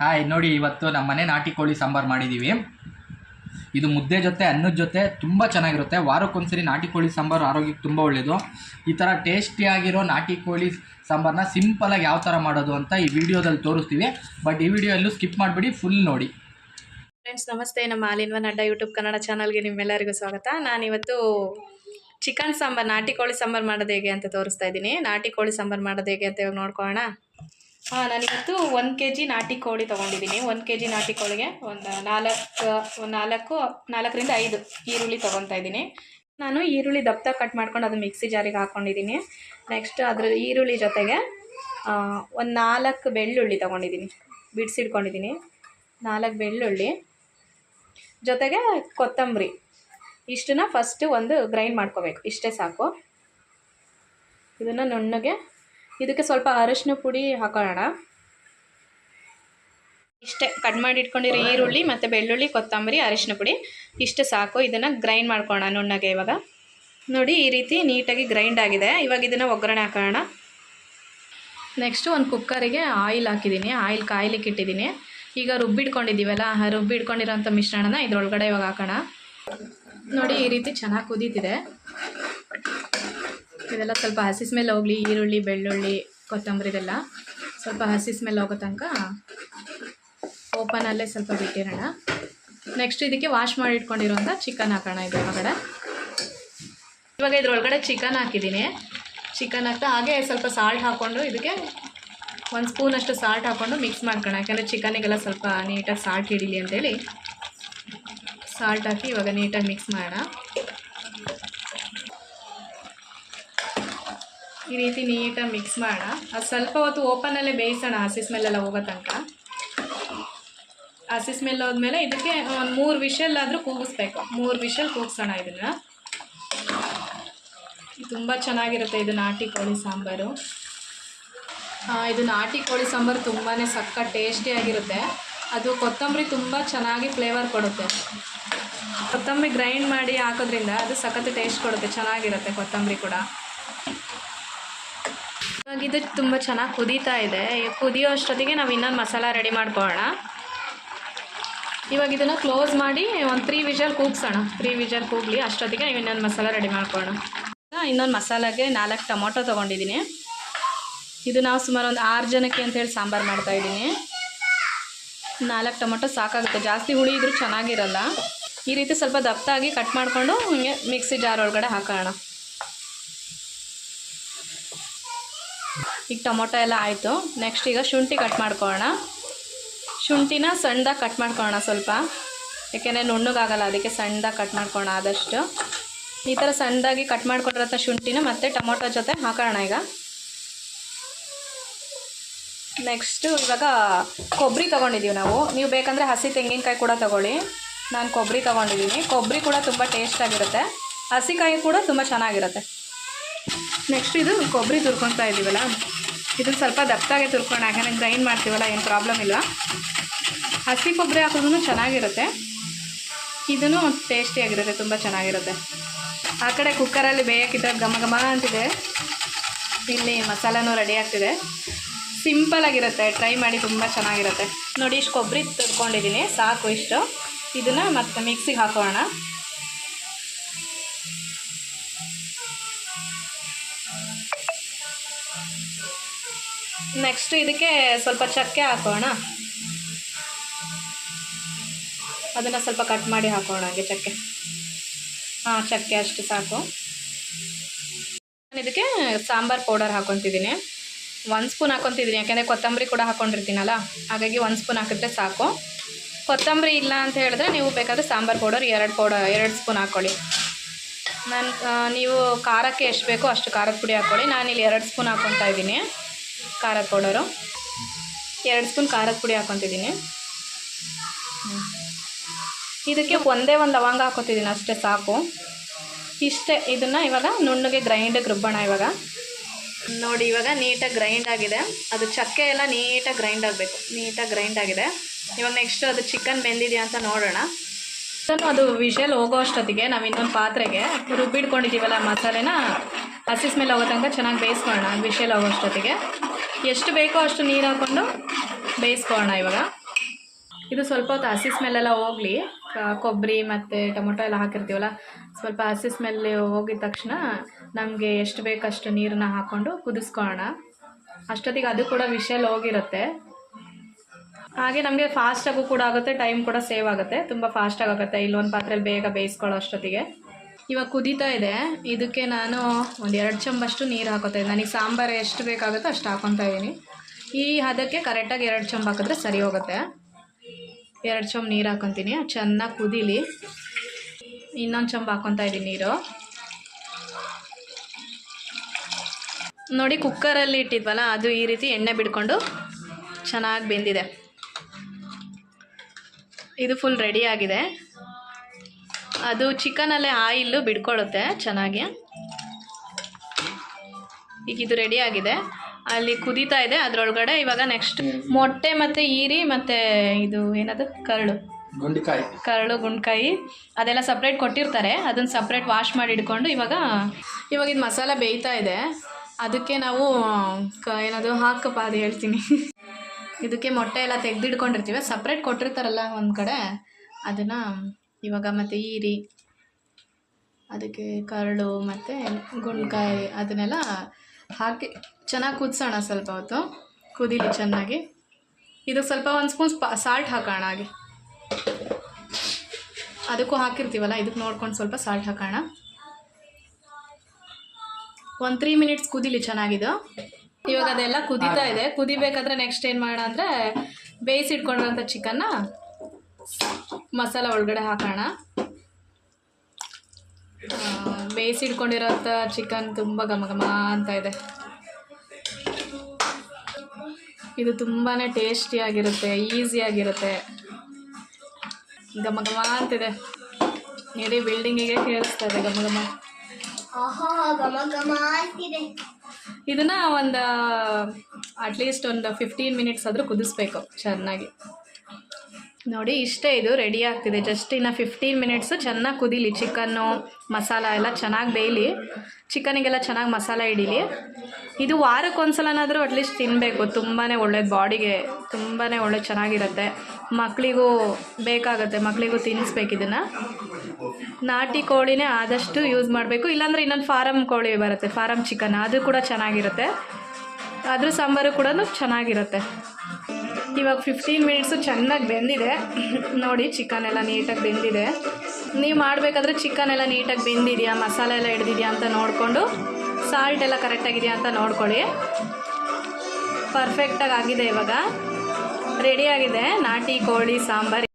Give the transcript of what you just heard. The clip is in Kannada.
ಹಾಯ್, ನೋಡಿ, ಇವತ್ತು ನಮ್ಮ ಮನೆ ನಾಟಿ ಕೋಳಿ ಸಾಂಬಾರು ಮಾಡಿದ್ದೀವಿ ಇದು ಮುದ್ದೆ ಜೊತೆ, ಅನ್ನದ ಜೊತೆ ತುಂಬ ಚೆನ್ನಾಗಿರುತ್ತೆ. ವಾರಕ್ಕೊಂದ್ಸರಿ ನಾಟಿ ಕೋಳಿ ಸಾಂಬಾರು ಆರೋಗ್ಯಕ್ಕೆ ತುಂಬ ಒಳ್ಳೆಯದು ಈ ಥರ ಟೇಸ್ಟಿಯಾಗಿರೋ ನಾಟಿ ಕೋಳಿ ಸಾಂಬಾರನ್ನ ಸಿಂಪಲಾಗಿ ಯಾವ ಥರ ಮಾಡೋದು ಅಂತ ಈ ವಿಡಿಯೋದಲ್ಲಿ ತೋರಿಸ್ತೀವಿ. ಬಟ್ ಈ ವಿಡಿಯೋ ಎಲ್ಲೂ ಸ್ಕಿಪ್ ಮಾಡಿಬಿಡಿ ಫುಲ್ ನೋಡಿ. ಫ್ರೆಂಡ್ಸ್ ನಮಸ್ತೆ. ನಮ್ಮ ಆಲಿನ್ವನ್ ಅಡ್ಡ ಯೂಟ್ಯೂಬ್ ಕನ್ನಡ ಚಾನಲ್ಗೆ ನಿಮ್ಮೆಲ್ಲರಿಗೂ ಸ್ವಾಗತ. ನಾನಿವತ್ತು ಚಿಕನ್ ಸಾಂಬಾರ್, ನಾಟಿ ಕೋಳಿ ಸಾಂಬಾರು ಮಾಡೋದು ಹೇಗೆ ಅಂತ ತೋರಿಸ್ತಾ ಇದ್ದೀನಿ. ನಾಟಿ ಕೋಳಿ ಸಾಂಬಾರು ಮಾಡೋದು ಹೇಗೆ ಅಂತ ಇವಾಗ ನೋಡ್ಕೊಳ್ಳೋಣ. ಹಾಂ ನಾನಿವತ್ತು ಒಂದು ಕೆ ಜಿ ನಾಟಿ ಕೋಳಿ ತೊಗೊಂಡಿದ್ದೀನಿ. ಒಂದು ಕೆ ಜಿ ನಾಟಿ ಕೋಳಿಗೆ ಒಂದು ನಾಲ್ಕು ಒಂದು ನಾಲ್ಕು, ನಾಲ್ಕರಿಂದ ಐದು ಈರುಳ್ಳಿ ತೊಗೊತಾ ಇದ್ದೀನಿ. ನಾನು ಈರುಳ್ಳಿ ದಪ್ಪ ಕಟ್ ಮಾಡ್ಕೊಂಡು ಅದು ಮಿಕ್ಸಿ ಜಾರಿಗೆ ಹಾಕ್ಕೊಂಡಿದ್ದೀನಿ ನೆಕ್ಸ್ಟ್ ಅದ್ರ ಈರುಳ್ಳಿ ಜೊತೆಗೆ ಒಂದು ನಾಲ್ಕು ಬೆಳ್ಳುಳ್ಳಿ ತೊಗೊಂಡಿದ್ದೀನಿ. ಬಿಡಿಸಿಡ್ಕೊಂಡಿದ್ದೀನಿ. ನಾಲ್ಕು ಬೆಳ್ಳುಳ್ಳಿ. ಜೊತೆಗೆ ಕೊತ್ತಂಬರಿ. ಇಷ್ಟನ್ನ ಫಸ್ಟು ಒಂದು ಗ್ರೈಂಡ್ ಮಾಡ್ಕೋಬೇಕು. ಇಷ್ಟೇ ಸಾಕು. ಇದನ್ನು ನುಣ್ಣಗೆ ಇದಕ್ಕೆ ಸ್ವಲ್ಪ ಅರಶಿನ ಪುಡಿ ಹಾಕೋಣ. ಇಷ್ಟೇ ಕಟ್ ಮಾಡಿ ಇಟ್ಕೊಂಡಿರೋ ಈರುಳ್ಳಿ ಮತ್ತು ಬೆಳ್ಳುಳ್ಳಿ, ಕೊತ್ತಂಬರಿ, ಅರಿಶಿನ ಪುಡಿ. ಇಷ್ಟು ಸಾಕು. ಇದನ್ನು ಗ್ರೈಂಡ್ ಮಾಡ್ಕೋಣ ನುಣ್ಣಗೆ ಇವಾಗ. ನೋಡಿ, ಈ ರೀತಿ ನೀಟಾಗಿ ಗ್ರೈಂಡ್ ಆಗಿದೆ. ಇವಾಗ ಇದನ್ನು ಒಗ್ಗರಣೆ ಹಾಕೋಣ. ನೆಕ್ಸ್ಟು ಒಂದು ಕುಕ್ಕರಿಗೆ ಆಯಿಲ್ ಹಾಕಿದ್ದೀನಿ. ಆಯಿಲ್ ಕಾಯ್ಲಿಕ್ಕೆ ಇಟ್ಟಿದ್ದೀನಿ. ಈಗ ರುಬ್ಬಿಡ್ಕೊಂಡಿದ್ದೀವಲ್ಲ ಆ ರುಬ್ಬಿಡ್ಕೊಂಡಿರೋಂಥ ಮಿಶ್ರಣನ ಇದ್ರೊಳಗಡೆ ಇವಾಗ ಹಾಕೋಣ. ನೋಡಿ, ಈ ರೀತಿ ಚೆನ್ನಾಗಿ ಕುದೀತಿದೆ. ಇದೆಲ್ಲ ಸ್ವಲ್ಪ ಹಸಿ ಸ್ಮೆಲ್ ಹೋಗಲಿ, ಈರುಳ್ಳಿ, ಬೆಳ್ಳುಳ್ಳಿ, ಕೊತ್ತಂಬರಿ ಇದೆಲ್ಲ ಸ್ವಲ್ಪ ಹಸಿ ಸ್ಮೆಲ್ ಹೋಗೋ ತನಕ ಓಪನಲ್ಲೇ ಸ್ವಲ್ಪ ಬಿಟ್ಟಿರೋಣ. ನೆಕ್ಸ್ಟ್ ಇದಕ್ಕೆ ವಾಶ್ ಮಾಡಿ ಇಟ್ಕೊಂಡಿರೋಂಥ ಚಿಕನ್ ಹಾಕೋಣ ಇದ್ರೊಳಗಡೆ ಇವಾಗ ಇದ್ರೊಳಗಡೆ ಚಿಕನ್ ಹಾಕಿದ್ದೀನಿ. ಚಿಕನ್ ಹಾಕ್ತಾ ಹಾಗೆ ಸ್ವಲ್ಪ ಸಾಲ್ಟ್ ಹಾಕ್ಕೊಂಡು ಇದಕ್ಕೆ ಒಂದು ಸ್ಪೂನಷ್ಟು ಸಾಲ್ಟ್ ಹಾಕ್ಕೊಂಡು ಮಿಕ್ಸ್ ಮಾಡ್ಕೋಣ ಯಾಕೆಂದರೆ ಚಿಕನಿಗೆಲ್ಲ ಸ್ವಲ್ಪ ನೀಟಾಗಿ ಸಾಲ್ಟ್ ಹಿಡೀಲಿ ಅಂತೇಳಿ. ಸಾಲ್ಟ್ ಹಾಕಿ ಇವಾಗ ನೀಟಾಗಿ ಮಿಕ್ಸ್ ಮಾಡೋಣ. ಈ ರೀತಿ ನೀಟಾಗಿ ಮಿಕ್ಸ್ ಮಾಡೋಣ ಅದು ಸ್ವಲ್ಪ ಹೊತ್ತು ಓಪನಲ್ಲೇ ಬೇಯಿಸೋಣ, ಹಸಿ ಸ್ಮೆಲ್ಲೆಲ್ಲ ಹೋಗೋ ತನಕ. ಹಸಿ ಸ್ಮೆಲ್ ಹೋದ್ಮೇಲೆ ಇದಕ್ಕೆ ಒಂದು ಮೂರು ವಿಷಲ್ ಆದರೂ ಕೂಗಿಸ್ಬೇಕು. ಮೂರು ವಿಷಲ್ ಕೂಗಿಸೋಣ ಇದನ್ನು. ತುಂಬ ಚೆನ್ನಾಗಿರುತ್ತೆ ಇದು ನಾಟಿ ಕೋಳಿ ಸಾಂಬಾರು. ಇದು ನಾಟಿ ಕೋಳಿ ಸಾಂಬಾರು ತುಂಬಾ ಸಕ್ಕ ಟೇಸ್ಟಿಯಾಗಿರುತ್ತೆ ಅದು ಕೊತ್ತಂಬರಿ ತುಂಬ ಚೆನ್ನಾಗಿ ಫ್ಲೇವರ್ ಕೊಡುತ್ತೆ. ಕೊತ್ತಂಬರಿ ಗ್ರೈಂಡ್ ಮಾಡಿ ಹಾಕೋದ್ರಿಂದ ಅದು ಸಖತ್ತು ಟೇಸ್ಟ್ ಕೊಡುತ್ತೆ, ಚೆನ್ನಾಗಿರುತ್ತೆ ಕೊತ್ತಂಬರಿ ಕೂಡ. ಇದು ತುಂಬ ಚೆನ್ನಾಗಿ ಕುದೀತಾ ಇದೆ. ಕುದಿಯೋ ಅಷ್ಟೊತ್ತಿಗೆ ನಾವು ಇನ್ನೊಂದು ಮಸಾಲ ರೆಡಿ ಮಾಡ್ಕೊಳ್ಳೋಣ. ಇವಾಗ ಇದನ್ನು ಕ್ಲೋಸ್ ಮಾಡಿ ಒಂದು ತ್ರೀ ವಿಷಲ್ ಕೂಗ್ಸೋಣ. ತ್ರೀ ವಿಷಲ್ ಕೂಗಲಿ, ಅಷ್ಟೊತ್ತಿಗೆ ನಾವು ಇನ್ನೊಂದು ಮಸಾಲ ರೆಡಿ ಮಾಡ್ಕೊಳ್ಳೋಣ. ಇನ್ನೊಂದು ಮಸಾಲಾಗೆ ನಾಲ್ಕು ಟೊಮೊಟೊ ತೊಗೊಂಡಿದ್ದೀನಿ. ಇದು ನಾವು ಸುಮಾರು ಒಂದು ಆರು ಜನಕ್ಕೆ ಅಂತೇಳಿ ಸಾಂಬಾರು ಮಾಡ್ತಾಯಿದ್ದೀನಿ ನಾಲ್ಕು ಟೊಮೊಟೊ ಸಾಕಾಗುತ್ತೆ. ಜಾಸ್ತಿ ಹುಳಿ ಇದ್ರೂ ಚೆನ್ನಾಗಿರಲ್ಲ. ಈ ರೀತಿ ಸ್ವಲ್ಪ ದಪ್ಪಾಗಿ ಕಟ್ ಮಾಡಿಕೊಂಡು ಹಿಂಗೆ ಮಿಕ್ಸಿ ಜಾರ್ ಒಳಗಡೆ ಹಾಕೋಣ ಈಗ ಟೊಮೊಟೊ ಎಲ್ಲ ಆಯಿತು. ನೆಕ್ಸ್ಟ್ ಈಗ ಶುಂಠಿ ಕಟ್ ಮಾಡ್ಕೊಳ್ಳೋಣ. ಶುಂಠಿನ ಸಣ್ಣದಾಗಿ ಕಟ್ ಮಾಡ್ಕೊಳ್ಳೋಣ ಸ್ವಲ್ಪ. ಯಾಕೆಂದರೆ ನುಣ್ಣಗಾಗಲ್ಲ, ಅದಕ್ಕೆ ಸಣ್ಣದಾಗಿ ಕಟ್ ಮಾಡ್ಕೊಳ್ಳೋಣ ಆದಷ್ಟು. ಈ ಥರ ಸಣ್ಣದಾಗಿ ಕಟ್ ಮಾಡ್ಕೊಂಡಿರೋಂಥ ಶುಂಠಿನ ಮತ್ತು ಟೊಮೊಟೊ ಜೊತೆ ಹಾಕೋಣ ಈಗ. ನೆಕ್ಸ್ಟು ಇವಾಗ ಕೊಬ್ಬರಿ ತೊಗೊಂಡಿದ್ದೀವಿ ನಾವು. ನೀವು ಬೇಕಂದರೆ ಹಸಿ ತೆಂಗಿನಕಾಯಿ ಕೂಡ ತೊಗೊಳ್ಳಿ. ನಾನು ಕೊಬ್ಬರಿ ತೊಗೊಂಡಿದ್ದೀನಿ ಕೊಬ್ಬರಿ ಕೂಡ ತುಂಬ ಟೇಸ್ಟಾಗಿರುತ್ತೆ ಹಸಿಕಾಯಿ ಕೂಡ ತುಂಬ ಚೆನ್ನಾಗಿರುತ್ತೆ. ನೆಕ್ಸ್ಟ್ ಇದು ಕೊಬ್ಬರಿ ತುರ್ಕೊತಾ ಇದ್ದೀವಲ್ಲ ಇದು ಸ್ವಲ್ಪ ದಪ್ಪಾಗೆ ತುರ್ಕೊಂಡು ಯಾಕಂದರೆ ಗ್ರೈಂಡ್ ಮಾಡ್ತೀವಲ್ಲ, ಏನು ಪ್ರಾಬ್ಲಮ್ ಇಲ್ಲ. ಹಸಿ ಕೊಬ್ಬರಿ ಹಾಕೋದನ್ನು ಚೆನ್ನಾಗಿರುತ್ತೆ. ಇದೂ ಟೇಸ್ಟಿಯಾಗಿರುತ್ತೆ ತುಂಬ ಚೆನ್ನಾಗಿರುತ್ತೆ. ಆ ಕಡೆ ಕುಕ್ಕರಲ್ಲಿ ಬೇಯಕ್ಕಿದ್ದಾಗ ಘಮ ಘಮ ಅಂತಿದೆ. ಇಲ್ಲಿ ಮಸಾಲನೂ ರೆಡಿ ಆಗ್ತಿದೆ. ಸಿಂಪಲ್ ಆಗಿರುತ್ತೆ ಟ್ರೈ ಮಾಡಿ ತುಂಬ ಚೆನ್ನಾಗಿರುತ್ತೆ. ನೋಡಿ, ಇಷ್ಟು ಕೊಬ್ಬರಿ ತುರ್ಕೊಂಡಿದ್ದೀನಿ, ಸಾಕು ಇಷ್ಟು. ಇದನ್ನು ಮತ್ತೆ ಮಿಕ್ಸಿಗೆ ಹಾಕೋಣ. ನೆಕ್ಸ್ಟ್ ಇದಕ್ಕೆ ಸ್ವಲ್ಪ ಚಕ್ಕೆ ಹಾಕೋಣ. ಅದನ್ನು ಸ್ವಲ್ಪ ಕಟ್ ಮಾಡಿ ಹಾಕೋಣ ಹಾಗೆ ಚಕ್ಕೆ. ಹಾಂ, ಚಕ್ಕೆ ಅಷ್ಟು ಸಾಕು. ನಾನು ಇದಕ್ಕೆ ಸಾಂಬಾರ್ ಪೌಡರ್ ಹಾಕೊತಿದ್ದೀನಿ. ಒಂದು ಸ್ಪೂನ್ ಹಾಕೊತಿದ್ದೀನಿ, ಯಾಕೆಂದರೆ ಕೊತ್ತಂಬರಿ ಕೂಡ ಹಾಕೊಂಡಿರ್ತೀನಲ್ಲ, ಹಾಗಾಗಿ ಒಂದು ಸ್ಪೂನ್ ಹಾಕಿದ್ರೆ ಸಾಕು. ಕೊತ್ತಂಬರಿ ಇಲ್ಲ ಅಂತ ಹೇಳಿದ್ರೆ ನೀವು ಬೇಕಾದರೆ ಸಾಂಬಾರ್ ಪೌಡರ್ ಎರಡು ಪೌಡರ್ ಎರಡು ಸ್ಪೂನ್ ಹಾಕ್ಕೊಳ್ಳಿ ನಾನು ನೀವು ಖಾರಕ್ಕೆ ಎಷ್ಟು ಬೇಕೋ ಅಷ್ಟು ಖಾರದ ಪುಡಿ ಹಾಕ್ಕೊಳ್ಳಿ ನಾನಿಲ್ಲಿ ಎರಡು ಸ್ಪೂನ್ ಹಾಕ್ಕೊತಾ ಇದ್ದೀನಿ. ಖಾರದ ಪೌಡರು. ಎರಡು ಸ್ಪೂನ್ ಖಾರದ ಪುಡಿ ಹಾಕೊತಿದ್ದೀನಿ. ಇದಕ್ಕೆ ಒಂದೇ ಒಂದು ಲವಂಗ ಹಾಕೋತಿದ್ದೀನಿ ಅಷ್ಟೇ ಸಾಕು. ಇಷ್ಟೇ ಇದನ್ನು ಇವಾಗ ನುಣ್ಣಗೆ ಗ್ರೈಂಡಿಗೆ ರುಬ್ಬೋಣ ಇವಾಗ. ನೋಡಿ ಇವಾಗ ನೀಟಾಗಿ ಗ್ರೈಂಡ್ ಆಗಿದೆ. ಅದು ಚಕ್ಕೆ ಎಲ್ಲ ನೀಟಾಗಿ ಗ್ರೈಂಡ್ ಆಗಬೇಕು. ನೀಟಾಗಿ ಗ್ರೈಂಡ್ ಆಗಿದೆ. ಇವಾಗ ನೆಕ್ಸ್ಟ್ ಅದು ಚಿಕನ್ ಬೆಂದಿದೆಯಾ ಅಂತ ನೋಡೋಣ. ಚಿಕನ್ ಅದು ವಿಷಲ್ ಹೋಗೋ ಅಷ್ಟೊತ್ತಿಗೆ ನಾವು ಇನ್ನೊಂದು ಪಾತ್ರೆಗೆ ರುಬ್ಬಿಟ್ಕೊಂಡಿದ್ದೀವಲ್ಲ ಮಸಾಲೆನ ಹಸಿಸ್ ಮೇಲೆ ಹೋಗೋ ತನಕ ಚೆನ್ನಾಗಿ ಬೇಯಿಸ್ಕೊಳ್ಳೋಣ ವಿಷಲ್ ಹೋಗೋ ಅಷ್ಟೊತ್ತಿಗೆ. ಎಷ್ಟು ಬೇಕೋ ಅಷ್ಟು ನೀರು ಹಾಕ್ಕೊಂಡು ಬೇಯಿಸ್ಕೊಳ್ಳೋಣ ಇವಾಗ. ಇದು ಸ್ವಲ್ಪ ಹೊತ್ತು ಹಸಿ ಸ್ಮೆಲ್ಲೆಲ್ಲ ಹೋಗಲಿ. ಕೊಬ್ಬರಿ ಮತ್ತು ಟೊಮೊಟೊ ಎಲ್ಲ ಹಾಕಿರ್ತೀವಲ್ಲ, ಸ್ವಲ್ಪ ಹಸಿ ಸ್ಮೆಲ್ ಹೋಗಿದ ತಕ್ಷಣ ನಮಗೆ ಎಷ್ಟು ಬೇಕಷ್ಟು ನೀರನ್ನ ಹಾಕ್ಕೊಂಡು ಕುದಿಸ್ಕೊಳ್ಳೋಣ. ಅಷ್ಟೊತ್ತಿಗೆ ಅದು ಕೂಡ ವಿಷಲ್ ಹೋಗಿರುತ್ತೆ. ಹಾಗೆ ನಮಗೆ ಫಾಸ್ಟಾಗೂ ಕೂಡ ಆಗುತ್ತೆ ಟೈಮ್ ಕೂಡ ಸೇವ್ ಆಗುತ್ತೆ, ತುಂಬ ಫಾಸ್ಟಾಗಿ ಆಗುತ್ತೆ. ಇಲ್ಲೊಂದು ಪಾತ್ರೆಯಲ್ಲಿ ಬೇಗ ಬೇಯಿಸ್ಕೊಳ್ಳೋ ಅಷ್ಟೊತ್ತಿಗೆ. ಇವಾಗ ಕುದೀತಾ ಇದೆ. ಇದಕ್ಕೆ ನಾನು ಒಂದು ಎರಡು ಚಂಬಷ್ಟು ನೀರು ಹಾಕೋತಾ ಇದ್ದೀನಿ ನನಗೆ ಸಾಂಬಾರು ಎಷ್ಟು ಬೇಕಾಗುತ್ತೋ ಅಷ್ಟು ಹಾಕೊತಾ ಇದ್ದೀನಿ ಈ ಹದಕ್ಕೆ ಕರೆಕ್ಟಾಗಿ ಎರಡು ಚಂಬ ಹಾಕಿದ್ರೆ ಸರಿ ಹೋಗುತ್ತೆ. ಎರಡು ಚಂಬ ನೀರು ಹಾಕೊತೀನಿ. ಚೆನ್ನಾಗಿ ಕುದೀಲಿ. ಇನ್ನೊಂದು ಚಂಬ ಹಾಕೊತಾ ಇದ್ದೀನಿ ನೀರು. ನೋಡಿ, ಕುಕ್ಕರಲ್ಲಿ ಇಟ್ಟಿದ್ವಲ್ಲ, ಅದು ಈ ರೀತಿ ಎಣ್ಣೆ ಬಿಡ್ಕೊಂಡು ಚೆನ್ನಾಗಿ ಬೆಂದಿದೆ. ಇದು ಫುಲ್ ರೆಡಿ ಆಗಿದೆ. ಅದು ಚಿಕನಲ್ಲೇ ಆಯಿಲ್ ಬಿಡ್ಕೊಳ್ಳುತ್ತೆ ಚೆನ್ನಾಗಿ. ಈಗ ಇದು ರೆಡಿ ಆಗಿದೆ. ಅಲ್ಲಿ ಕುದೀತಾ ಇದೆ ಅದರೊಳಗಡೆ ಇವಾಗ ನೆಕ್ಸ್ಟ್ ಮೊಟ್ಟೆ ಮತ್ತು ಈರಿ ಮತ್ತು ಇದು ಏನದು? ಕರಳು. ಗುಂಡಿಕಾಯಿ. ಕರಳು ಗುಂಡ್ಕಾಯಿ ಅದೆಲ್ಲ ಸಪ್ರೇಟ್ ಕೊಟ್ಟಿರ್ತಾರೆ. ಅದನ್ನು ಸಪ್ರೇಟ್ ವಾಶ್ ಮಾಡಿ ಇಟ್ಕೊಂಡು ಇವಾಗ ಇವಾಗ ಇದು ಮಸಾಲ ಬೇಯ್ತಾ ಇದೆ. ಅದಕ್ಕೆ ನಾವು ಕ ಏನದು ಹಾಕಪ್ಪ ಅದು ಹೇಳ್ತೀನಿ. ಇದಕ್ಕೆ ಮೊಟ್ಟೆ ಎಲ್ಲ ತೆಗೆದಿಡ್ಕೊಂಡಿರ್ತೀವಿ. ಸಪ್ರೇಟ್ ಕೊಟ್ಟಿರ್ತಾರಲ್ಲ ಒಂದು ಕಡೆ. ಅದನ್ನು ಇವಾಗ ಮತ್ತು ಈರಿ, ಅದಕ್ಕೆ ಕರಳು ಮತ್ತು ಗುಂಡ್ಕಾಯಿ ಅದನ್ನೆಲ್ಲ ಹಾಕಿ ಚೆನ್ನಾಗಿ ಕುದಿಸೋಣ ಸ್ವಲ್ಪ ಹೊತ್ತು. ಕುದೀಲಿ ಚೆನ್ನಾಗಿ. ಇದು ಸ್ವಲ್ಪ ಒಂದು ಸ್ಪೂನ್ ಸ್ಪಾ ಸಾಲ್ಟ್ ಹಾಕೋಣ ಹಾಗೆ. ಅದಕ್ಕೂ ಹಾಕಿರ್ತೀವಲ್ಲ, ಇದಕ್ಕೆ ನೋಡ್ಕೊಂಡು ಸ್ವಲ್ಪ ಸಾಲ್ಟ್ ಹಾಕೋಣ. ಒಂದು ತ್ರೀ ಮಿನಿಟ್ಸ್ ಕುದೀಲಿ ಚೆನ್ನಾಗಿದು ಇವಾಗ ಅದೆಲ್ಲ ಕುದೀತಾ ಇದೆ. ಕುದಿಬೇಕಾದ್ರೆ ನೆಕ್ಸ್ಟ್ ಏನು ಮಾಡೋಣ ಅಂದರೆ ಬೇಯಿಸಿಟ್ಕೊಂಡಿರೋಂಥ ಚಿಕನ್ನ ಮಸಾಲ ಒಳಗಡೆ ಹಾಕೋಣ. ಬೇಯಿಸಿಟ್ಕೊಂಡಿರೋಂಥ ಚಿಕನ್ ತುಂಬ ಘಮ ಘಮ ಅಂತ ಇದೆ. ಇದು ತುಂಬಾ ಟೇಸ್ಟಿಯಾಗಿರುತ್ತೆ ಈಸಿಯಾಗಿರುತ್ತೆ ಘಮ ಘಮ ಅಂತಿದೆ ಇಡೀ ಬಿಲ್ಡಿಂಗಿಗೆ ಕೇಳಿಸ್ತಾ ಇದೆ ಘಮ ಘಮ. ಇದನ್ನ ಒಂದು ಅಟ್ಲೀಸ್ಟ್ ಒಂದು ಫಿಫ್ಟೀನ್ ಮಿನಿಟ್ಸ್ ಆದರೂ ಕುದಿಸ್ಬೇಕು ಚೆನ್ನಾಗಿ. ನೋಡಿ, ಇಷ್ಟೇ ಇದು ರೆಡಿ ಆಗ್ತಿದೆ. ಜಸ್ಟ್ ಇನ್ನು ಫಿಫ್ಟೀನ್ ಮಿನಿಟ್ಸು ಚೆನ್ನಾಗಿ ಕುದೀಲಿ ಚಿಕನ್ನು, ಮಸಾಲ ಎಲ್ಲ ಚೆನ್ನಾಗಿ ಬೇಯಲಿ. ಚಿಕನಿಗೆಲ್ಲ ಚೆನ್ನಾಗಿ ಮಸಾಲ ಹಿಡೀಲಿ. ಇದು ವಾರಕ್ಕೊಂದ್ಸಲನಾದರೂ ಅಟ್ಲೀಸ್ಟ್ ತಿನ್ನಬೇಕು ತುಂಬಾ ಒಳ್ಳೇದು ಬಾಡಿಗೆ ತುಂಬಾ ಒಳ್ಳೆ ಚೆನ್ನಾಗಿರುತ್ತೆ. ಮಕ್ಕಳಿಗೂ ಬೇಕಾಗುತ್ತೆ ಮಕ್ಕಳಿಗೂ ತಿನ್ನಿಸ್ಬೇಕು ಇದನ್ನು. ನಾಟಿ ಕೋಳಿನೇ ಆದಷ್ಟು ಯೂಸ್ ಮಾಡಬೇಕು. ಇಲ್ಲಾಂದರೆ ಇನ್ನೊಂದು ಫಾರಮ್ ಕೋಳಿ ಬರುತ್ತೆ ಫಾರಮ್ ಚಿಕನ್. ಅದು ಕೂಡ ಚೆನ್ನಾಗಿರುತ್ತೆ. ಅದ್ರ ಸಾಂಬಾರು ಕೂಡ ಚೆನ್ನಾಗಿರುತ್ತೆ. ಇವಾಗ ಫಿಫ್ಟೀನ್ ಮಿನಿಟ್ಸು ಚೆನ್ನಾಗಿ ಬೆಂದಿದೆ. ನೋಡಿ ಚಿಕನ್ ಎಲ್ಲ ನೀಟಾಗಿ ಬೆಂದಿದೆ. ನೀವು ಮಾಡಬೇಕಾದ್ರೆ ಚಿಕನ್ ಎಲ್ಲ ನೀಟಾಗಿ ಬೆಂದಿದೆಯಾ, ಮಸಾಲೆ ಎಲ್ಲ ಹಿಡ್ದಿದೆಯಾ ಅಂತ ನೋಡಿಕೊಂಡು ಸಾಲ್ಟ್ ಎಲ್ಲ ಕರೆಕ್ಟಾಗಿದೆಯಾ ಅಂತ ನೋಡ್ಕೊಳ್ಳಿ. ಪರ್ಫೆಕ್ಟಾಗಿ ಆಗಿದೆ ಇವಾಗ. ರೆಡಿಯಾಗಿದೆ ನಾಟಿ, ಕೋಳಿ, ಸಾಂಬಾರು.